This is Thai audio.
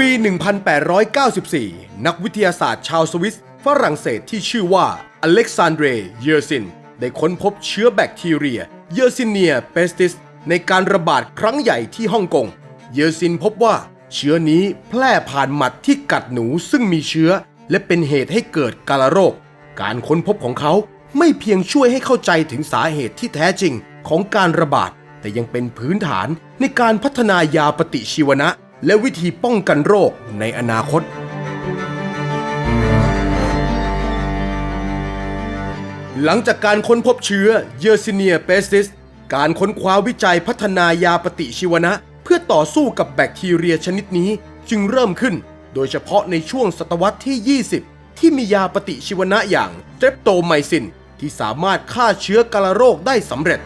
ปี 1894 นักวิทยาศาสตร์ชาวสวิสฝรั่งเศสที่ชื่อว่าอเล็กซานเดร เยอร์ซิน ได้ค้นพบเชื้อแบคทีเรีย เยอร์ซิเนียเปสติส ในการระบาดครั้งใหญ่ที่ฮ่องกง เยอร์ซินพบว่าเชื้อนี้แพร่ผ่านหมัดที่กัดหนูซึ่งมีเชื้อ และเป็นเหตุให้เกิดกาฬโรค การค้นพบของเขาไม่เพียงช่วยให้เข้าใจถึงสาเหตุที่แท้จริงของการระบาด แต่ยังเป็นพื้นฐานในการพัฒนายาปฏิชีวนะ และวิธีป้องกันโรคในอนาคต หลังจากการค้นพบเชื้อเยอร์ซิเนียเปสติส การค้นคว้าวิจัยพัฒนายาปฏิชีวนะ เพื่อต่อสู้กับแบคทีเรียชนิดนี้จึงเริ่มขึ้น โดยเฉพาะในช่วงศตวรรษที่ 20 ที่มียาปฏิชีวนะอย่างเตรปโตไมซินที่สามารถฆ่าเชื้อกาฬโรคได้สำเร็จ